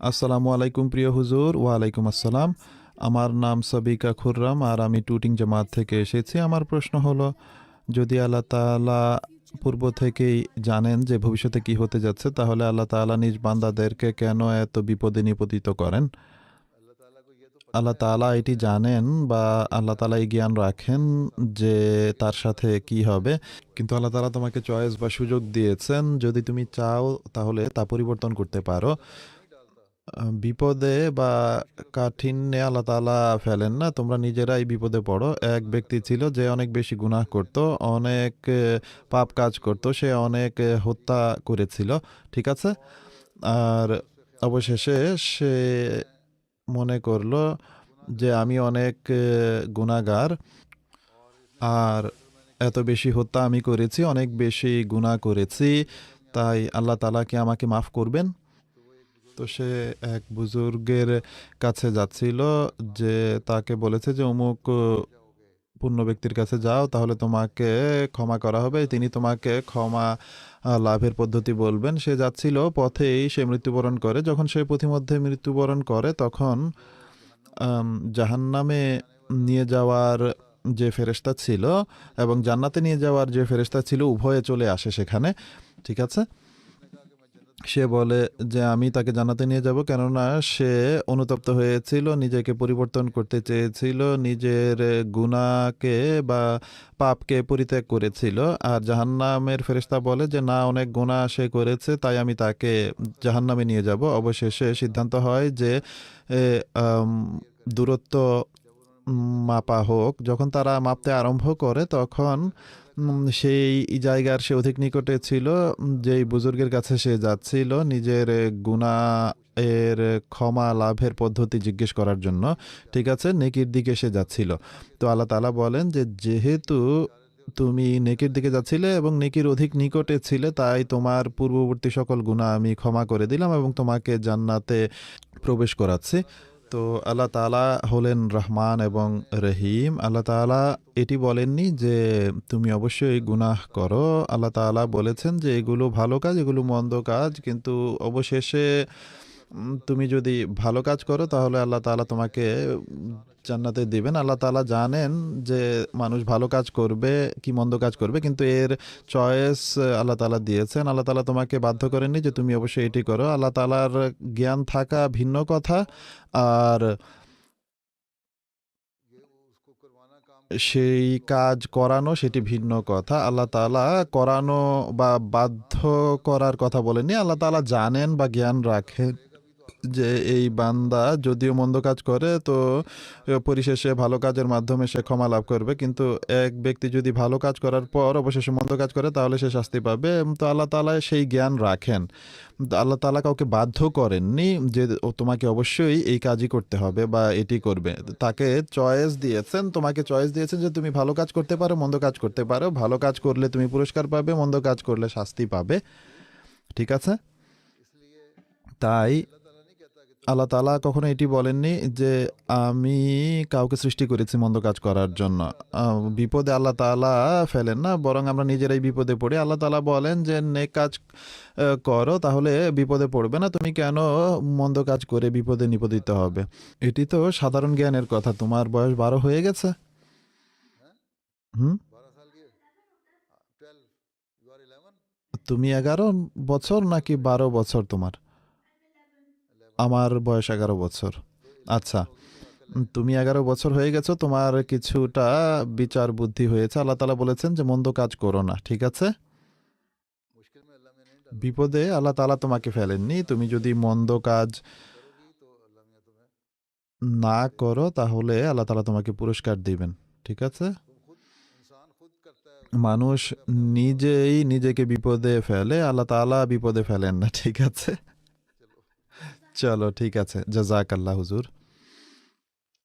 আসসালামু আলাইকুম প্রিয় হুজুর, ওয়ালাইকুম আসসালাম। আমার নাম সাবিকা খুররাম আর আমি টুটিং জামাত থেকে এসেছি। আমার প্রশ্ন হলো, যদি আল্লাহ তাআলা পূর্ব থেকেই জানেন যে ভবিষ্যতে কি হতে যাচ্ছে, তাহলে আল্লাহ তাআলা নিজ বান্দাদেরকে কেন এত বিপদে নিপতিত করেন? আল্লাহ তাআলা এটি জানেন বা আল্লাহ তাআলা এই জ্ঞান রাখেন যে তার সাথে কি হবে। কিন্তু আল্লাহ তাআলা তোমাকে চয়েস বা সুযোগ দিয়েছেন। যদি তুমি চাও তাহলে তা পরিবর্তন করতে পারো। বিপদে বা কাঠিন্যে আল্লাহ তাআলা ফেলেন না। তোমরা নিজেরাই বিপদে পড়ো। এক ব্যক্তি ছিল, যে অনেক বেশি গুনাহ করত, অনেক পাপ কাজ করত, সে অনেক হত্যা করেছিল, ঠিক আছে? আর অবশেষে সে মনে করল যে, আমি অনেক গুনাহগার, আর এত বেশি হত্যা আমি করেছি, অনেক বেশি গুনাহ করেছি, তাই আল্লাহ তাআলা কি আমাকে মাফ করবেন? তো সে এক বুজুর্গের কাছে যাচ্ছিল যে তাকে বলেছে যে, অমুক পূর্ণ ব্যক্তির কাছে যাও, তাহলে তোমাকে ক্ষমা করা হবে। তিনি তোমাকে ক্ষমা লাভের পদ্ধতি বলবেন। সে যাচ্ছিল, পথেই সে মৃত্যুবরণ করে। যখন সে পথিমধ্যে মৃত্যুবরণ করে, তখন জাহান্নামে নিয়ে যাওয়ার যে ফেরেশতা ছিল এবং জান্নাতে নিয়ে যাওয়ার যে ফেরেশতা ছিল, উভয়ে চলে আসে সেখানে। ঠিক আছে? সে বলে যে, আমি তাকে জানাতে নিয়ে যাব কেননা সে অনুতপ্ত হয়েছিল, নিজেকে পরিবর্তন করতে চেয়েছিল, নিজের গুণাকে বা পাপকে পরিত্যাগ করেছিল। আর জাহান্নামের ফেরেশতা বলে যে, না, অনেক গুণা সে করেছে, তাই আমি তাকে জাহান্নামে নিয়ে যাব। অবশেষে সিদ্ধান্ত হয় যে দূরত্ব মাপা হোক, যখন তারা মাপতে আরম্ভ করে, তখন সেই জায়গার সে অধিক নিকটে ছিল, যেই বুজুর্গের কাছে সে যাচ্ছিল নিজের গুণা এর ক্ষমা লাভের পদ্ধতি জিজ্ঞেস করার জন্য, ঠিক আছে, নেকির দিকে সে যাচ্ছিল। তো আল্লাহ তালা বলেন যে, যেহেতু তুমি নেকির দিকে যাচ্ছিলে এবং নেকির অধিক নিকটে ছিলে, তাই তোমার পূর্ববর্তী সকল গুণা আমি ক্ষমা করে দিলাম এবং তোমাকে জান্নাতে প্রবেশ করাচ্ছি। তো আল্লাহ তালা হলেন রহমান এবং রহিম। আল্লাহ তালা এটি বলেননি যে তুমি অবশ্যই গুনাহ করো। আল্লাহ তালা বলেছেন যে এগুলো ভালো কাজ, এগুলো মন্দ কাজ, কিন্তু অবশেষে তুমি যদি ভালো কাজ করো, তাহলে আল্লাহ তাআলা তোমাকে জান্নাতে দিবেন। আল্লাহ তাআলা জানেন যে মানুষ ভালো কাজ করবে, কি মন্দ কাজ করবে, কিন্তু এর চয়েস আল্লাহ তাআলা দিয়েছেন। আল্লাহ তাআলা তোমাকে বাধ্য করেননি যে তুমি অবশ্যই এটি করো। আল্লাহ তাআলার জ্ঞান থাকা ভিন্ন কথা। আর সেই কাজ করানো সেটি ভিন্ন কথা। আল্লাহ তাআলা করানো বা বাধ্য করার কথা বলেননি। আল্লাহ তাআলা জানেন বা জ্ঞান রাখেন। যে এই বান্দা যদিও মন্দ কাজ করে, তো পরিশেষে ভালো কাজের মাধ্যমে সে ক্ষমা লাভ করবে। কিন্তু এক ব্যক্তি যদি ভালো কাজ করার পর অবশেষে মন্দ কাজ করে, তাহলে সে শাস্তি পাবে। তো আল্লাহ তাআলা সেই জ্ঞান রাখেন। আল্লাহ তাআলা কাউকে বাধ্য করেননি যে তোমাকে অবশ্যই এই কাজই করতে হবে বা এটি করবে। তাকে চয়েস দিয়েছেন, তোমাকে চয়েস দিয়েছেন যে তুমি ভালো কাজ করতে পারো, মন্দ কাজ করতে পারো। ভালো কাজ করলে তুমি পুরস্কার পাবে, মন্দ কাজ করলে শাস্তি পাবে। ঠিক আছে? তাই আল্লাহ তাআলা কখনো এটি বলেননি যে আমি কাউকে সৃষ্টি করেছি মন্দ কাজ করার জন্য। বিপদে আল্লাহ তাআলা ফেলেন না, বরং আমরা নিজেরাই বিপদে পড়ি। আল্লাহ তাআলা বলেন যে, নেক কাজ করো, তাহলে বিপদে পড়বে না। তুমি কেন মন্দ কাজ করে বিপদে নিপদিত হবে? এটি তো সাধারণ জ্ঞানের কথা। তোমার বয়স বারো হয়ে গেছে? হুম? তুমি এগারো বছর নাকি বারো বছর তোমার? আমার বয়স এগারো বছর। আচ্ছা তুমি এগারো বছর হয়ে গেছো, তোমার কিছুটা বিচার বুদ্ধি হয়েছে। আল্লাহ তাআলা বলেছেন যে, মন্দ কাজ করো না, ঠিক আছে? বিপদে আল্লাহ তাআলা তোমাকে ফেলেননি। তুমি যদি মন্দ কাজ না করো, তাহলে আল্লাহ তাআলা তোমাকে পুরস্কার দিবেন, ঠিক আছে? মানুষ নিজেই নিজেকে বিপদে ফেলে, আল্লাহ তাআলা বিপদে ফেলেন না, ঠিক আছে? চলো ঠিক আছে। জাজাক আল্লাহ হুজুর।